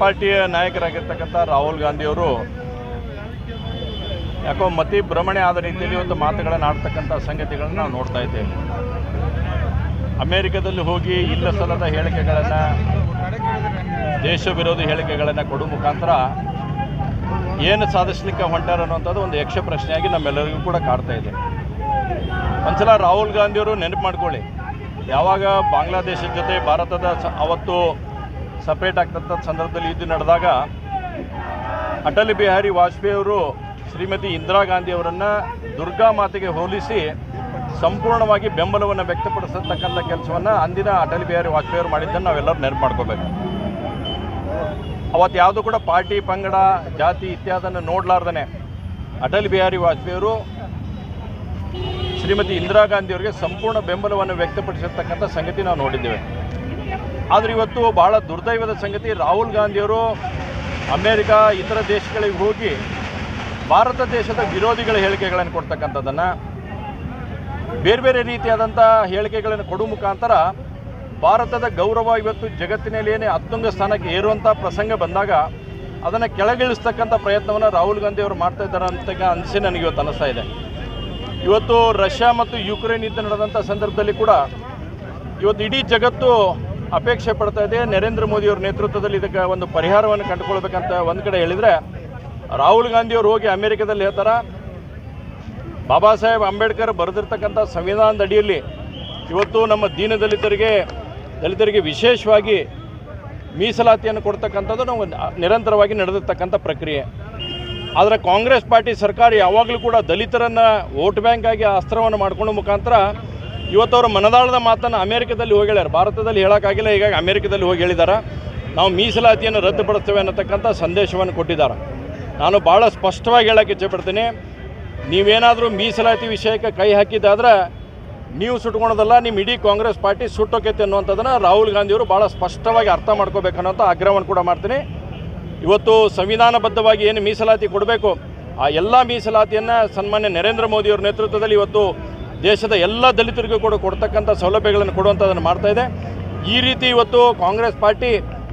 ಪಾರ್ಟಿಯ ನಾಯಕರಾಗಿರ್ತಕ್ಕಂಥ ರಾಹುಲ್ ಗಾಂಧಿಯವರು ಯಾಕೋ ಮತಿ ಭ್ರಮಣೆ ಆದ ರೀತಿಯಲ್ಲಿ ಒಂದು ಮಾತುಗಳನ್ನು ಆಡ್ತಕ್ಕಂಥ ಸಂಗತಿಗಳನ್ನು ನಾವು ನೋಡ್ತಾ ಇದ್ದೇವೆ. ಅಮೇರಿಕದಲ್ಲಿ ಹೋಗಿ ಇಲ್ಲ ಸಲದ ಹೇಳಿಕೆಗಳನ್ನು, ದೇಶ ವಿರೋಧಿ ಹೇಳಿಕೆಗಳನ್ನು ಕೊಡುವ ಮುಖಾಂತರ ಏನು ಸಾಧಿಸ್ಲಿಕ್ಕೆ ಹೊಂಟಾರ ಅನ್ನುವಂಥದ್ದು ಒಂದು ಯಕ್ಷ ಪ್ರಶ್ನೆಯಾಗಿ ನಮ್ಮೆಲ್ಲರಿಗೂ ಕೂಡ ಕಾಡ್ತಾ ಇದೆ. ಒಂದ್ಸಲ ರಾಹುಲ್ ಗಾಂಧಿಯವರು ನೆನಪು ಮಾಡ್ಕೊಳ್ಳಿ. ಯಾವಾಗ ಬಾಂಗ್ಲಾದೇಶದ ಜೊತೆ ಭಾರತದ ಅವತ್ತು ಸಪ್ರೇಟ್ ಆಗ್ತಕ್ಕಂಥ ಸಂದರ್ಭದಲ್ಲಿ ಇದು ನಡೆದಾಗ ಅಟಲ್ ಬಿಹಾರಿ ವಾಜಪೇಯಿ ಅವರು ಶ್ರೀಮತಿ ಇಂದಿರಾ ಗಾಂಧಿಯವರನ್ನು ದುರ್ಗಾ ಮಾತೆಗೆ ಹೋಲಿಸಿ ಸಂಪೂರ್ಣವಾಗಿ ಬೆಂಬಲವನ್ನು ವ್ಯಕ್ತಪಡಿಸತಕ್ಕಂಥ ಕೆಲಸವನ್ನು ಅಂದಿನ ಅಟಲ್ ಬಿಹಾರಿ ವಾಜಪೇಯಿ ಅವರು ಮಾಡಿದ್ದನ್ನು ನಾವೆಲ್ಲರೂ ನೆನಪು ಮಾಡ್ಕೋಬೇಕು. ಅವತ್ತು ಯಾವುದು ಕೂಡ ಪಾರ್ಟಿ, ಪಂಗಡ, ಜಾತಿ ಇತ್ಯಾದನ್ನು ನೋಡಲಾರ್ದೇ ಅಟಲ್ ಬಿಹಾರಿ ವಾಜಪೇಯಿಯವರು ಶ್ರೀಮತಿ ಇಂದಿರಾ ಗಾಂಧಿಯವರಿಗೆ ಸಂಪೂರ್ಣ ಬೆಂಬಲವನ್ನು ವ್ಯಕ್ತಪಡಿಸಿರ್ತಕ್ಕಂಥ ಸಂಗತಿ ನಾವು ನೋಡಿದ್ದೇವೆ. ಆದರೆ ಇವತ್ತು ಬಹಳ ದುರ್ದೈವದ ಸಂಗತಿ. ರಾಹುಲ್ ಗಾಂಧಿಯವರು ಅಮೇರಿಕ, ಇತರ ದೇಶಗಳಿಗೆ ಹೋಗಿ ಭಾರತ ದೇಶದ ವಿರೋಧಿಗಳ ಹೇಳಿಕೆಗಳನ್ನು ಕೊಡ್ತಕ್ಕಂಥದ್ದನ್ನು, ಬೇರೆ ಬೇರೆ ರೀತಿಯಾದಂಥ ಹೇಳಿಕೆಗಳನ್ನು ಕೊಡುವ ಮುಖಾಂತರ ಭಾರತದ ಗೌರವ ಇವತ್ತು ಜಗತ್ತಿನಲ್ಲಿ ಏನೇ ಹತ್ತೊಂದು ಸ್ಥಾನಕ್ಕೆ ಏರುವಂಥ ಪ್ರಸಂಗ ಬಂದಾಗ ಅದನ್ನು ಕೆಳಗಿಳಿಸ್ತಕ್ಕಂಥ ಪ್ರಯತ್ನವನ್ನು ರಾಹುಲ್ ಗಾಂಧಿ ಅವರು ಮಾಡ್ತಾ ಇದ್ದಾರೆ ಅಂತ ಅನಿಸಿ ನನಗೆ ಇವತ್ತು ಅನ್ನಿಸ್ತಾ ಇದೆ. ಇವತ್ತು ರಷ್ಯಾ ಮತ್ತು ಯುಕ್ರೇನ್ ಯುದ್ಧ ನಡೆದಂಥ ಸಂದರ್ಭದಲ್ಲಿ ಕೂಡ ಇವತ್ತು ಇಡೀ ಜಗತ್ತು ಅಪೇಕ್ಷೆ ಪಡ್ತಾ ಇದೆ. ನರೇಂದ್ರ ಮೋದಿಯವರ ನೇತೃತ್ವದಲ್ಲಿ ಇದಕ್ಕೆ ಒಂದು ಪರಿಹಾರವನ್ನು ಕಂಡುಕೊಳ್ಬೇಕಂತ ಒಂದು ಕಡೆ ಹೇಳಿದರೆ, ರಾಹುಲ್ ಗಾಂಧಿಯವರು ಹೋಗಿ ಅಮೆರಿಕದಲ್ಲಿ ಹೇಳ್ತಾರೆ, ಬಾಬಾ ಸಾಹೇಬ್ ಅಂಬೇಡ್ಕರ್ ಬರೆದಿರ್ತಕ್ಕಂಥ ಸಂವಿಧಾನದ ಅಡಿಯಲ್ಲಿ ಇವತ್ತು ನಮ್ಮ ದೀನ ದಲಿತರಿಗೆ ದಲಿತರಿಗೆ ವಿಶೇಷವಾಗಿ ಮೀಸಲಾತಿಯನ್ನು ಕೊಡ್ತಕ್ಕಂಥದ್ದು ನಾವು ನಿರಂತರವಾಗಿ ನಡೆದಿರ್ತಕ್ಕಂಥ ಪ್ರಕ್ರಿಯೆ. ಆದರೆ ಕಾಂಗ್ರೆಸ್ ಪಾರ್ಟಿ ಸರ್ಕಾರ ಯಾವಾಗಲೂ ಕೂಡ ದಲಿತರನ್ನು ವೋಟ್ ಬ್ಯಾಂಕ್ ಆಗಿ ಅಸ್ತ್ರವನ್ನು ಮಾಡ್ಕೊಳ್ಳೋ ಮುಖಾಂತರ ಇವತ್ತು ಅವರು ಮನದಾಳದ ಮಾತನ್ನು ಅಮೇರಿಕದಲ್ಲಿ ಹೋಗಿ ಹೇಳ್ಯಾರ ಭಾರತದಲ್ಲಿ ಹೇಳೋಕ್ಕಾಗಿಲ್ಲ, ಹೀಗಾಗಿ ಅಮೇರಿಕದಲ್ಲಿ ಹೋಗಿ ಹೇಳಿದ್ದಾರೆ ನಾವು ಮೀಸಲಾತಿಯನ್ನು ರದ್ದುಪಡಿಸ್ತೇವೆ ಅನ್ನತಕ್ಕಂಥ ಸಂದೇಶವನ್ನು ಕೊಟ್ಟಿದ್ದಾರೆ. ನಾನು ಭಾಳ ಸ್ಪಷ್ಟವಾಗಿ ಹೇಳೋಕ್ಕೆ ಇಚ್ಛೆಪಡ್ತೀನಿ. ನೀವೇನಾದರೂ ಮೀಸಲಾತಿ ವಿಷಯಕ್ಕೆ ಕೈ ಹಾಕಿದ್ದಾದ್ರೆ ನೀವು ಸುಟ್ಕೊಳೋದಲ್ಲ, ನಿಮ್ಮ ಇಡೀ ಕಾಂಗ್ರೆಸ್ ಪಾರ್ಟಿ ಸುಟ್ಟೋಕೈತೆ ಅನ್ನುವಂಥದ್ದನ್ನು ರಾಹುಲ್ ಗಾಂಧಿಯವರು ಭಾಳ ಸ್ಪಷ್ಟವಾಗಿ ಅರ್ಥ ಮಾಡ್ಕೋಬೇಕನ್ನೋಂಥ ಆಗ್ರಹವನ್ನು ಕೂಡ ಮಾಡ್ತೀನಿ. ಇವತ್ತು ಸಂವಿಧಾನಬದ್ಧವಾಗಿ ಏನು ಮೀಸಲಾತಿ ಕೊಡಬೇಕು? ಆ ಎಲ್ಲ ಮೀಸಲಾತಿಯನ್ನು ಸನ್ಮಾನ್ಯ ನರೇಂದ್ರ ಮೋದಿಯವರ ನೇತೃತ್ವದಲ್ಲಿ ಇವತ್ತು ದೇಶದ ಎಲ್ಲ ದಲಿತರಿಗೂ ಕೂಡ ಕೊಡ್ತಕ್ಕಂಥ ಸೌಲಭ್ಯಗಳನ್ನು ಕೊಡುವಂಥದ್ದನ್ನು ಮಾಡ್ತಾ ಇದೆ. ಈ ರೀತಿ ಇವತ್ತು ಕಾಂಗ್ರೆಸ್ ಪಾರ್ಟಿ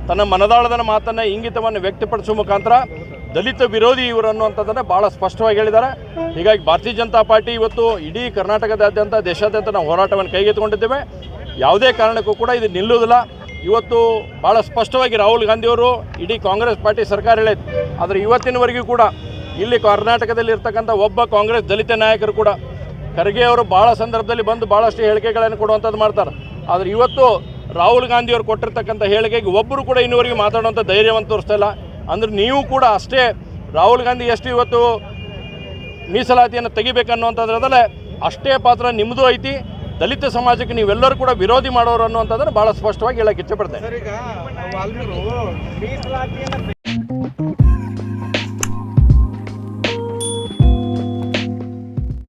ತನ್ನ ಮನದಾಳದ ಮಾತನ್ನು ಇಂಗಿತವನ್ನು ವ್ಯಕ್ತಪಡಿಸುವ ಮುಖಾಂತರ ದಲಿತ ವಿರೋಧಿ ಇವರು ಅನ್ನುವಂಥದ್ದನ್ನು ಭಾಳ ಸ್ಪಷ್ಟವಾಗಿ ಹೇಳಿದ್ದಾರೆ. ಹೀಗಾಗಿ ಭಾರತೀಯ ಜನತಾ ಪಾರ್ಟಿ ಇವತ್ತು ಇಡೀ ಕರ್ನಾಟಕದಾದ್ಯಂತ ದೇಶಾದ್ಯಂತ ನಾವು ಹೋರಾಟವನ್ನು ಕೈಗೆತ್ತಿಕೊಂಡಿದ್ದೇವೆ. ಯಾವುದೇ ಕಾರಣಕ್ಕೂ ಕೂಡ ಇದು ನಿಲ್ಲುವುದಿಲ್ಲ. ಇವತ್ತು ಭಾಳ ಸ್ಪಷ್ಟವಾಗಿ ರಾಹುಲ್ ಗಾಂಧಿಯವರು ಇಡೀ ಕಾಂಗ್ರೆಸ್ ಪಾರ್ಟಿ ಸರ್ಕಾರ ಹೇಳೈತೆ ಆದರೆ ಇವತ್ತಿನವರೆಗೂ ಕೂಡ ಇಲ್ಲಿ ಕರ್ನಾಟಕದಲ್ಲಿ ಇರ್ತಕ್ಕಂಥ ಒಬ್ಬ ಕಾಂಗ್ರೆಸ್ ದಲಿತ ನಾಯಕರು ಕೂಡ ಖರ್ಗೆ ಅವರು ಭಾಳ ಸಂದರ್ಭದಲ್ಲಿ ಬಂದು ಭಾಳಷ್ಟು ಹೇಳಿಕೆಗಳನ್ನು ಕೊಡುವಂಥದ್ದು ಮಾಡ್ತಾರೆ. ಆದರೆ ಇವತ್ತು ರಾಹುಲ್ ಗಾಂಧಿಯವರು ಕೊಟ್ಟಿರ್ತಕ್ಕಂಥ ಹೇಳಿಕೆಗೆ ಒಬ್ಬರು ಕೂಡ ಇನ್ನುವರೆಗೂ ಮಾತಾಡುವಂಥ ಧೈರ್ಯವನ್ನು ತೋರಿಸ್ತಾ ಇಲ್ಲ ಅಂದರೆ ನೀವು ಕೂಡ ಅಷ್ಟೇ ರಾಹುಲ್ ಗಾಂಧಿ ಎಷ್ಟು ಇವತ್ತು ಮೀಸಲಾತಿಯನ್ನು ತೆಗಿಬೇಕನ್ನುವಂಥದ್ರದಲ್ಲೇ ಅಷ್ಟೇ ಪಾತ್ರ ನಿಮ್ಮದು ಐತಿ. ದಲಿತ ಸಮಾಜಕ್ಕೆ ನೀವೆಲ್ಲರೂ ಕೂಡ ವಿರೋಧಿ ಮಾಡೋರು ಅನ್ನುವಂಥದ್ದನ್ನು ಭಾಳ ಸ್ಪಷ್ಟವಾಗಿ ಹೇಳಕ್ಕೆ ವಾಲ್ಮೀಕಿ ಮೀಸಲಾತಿಯನ್ನು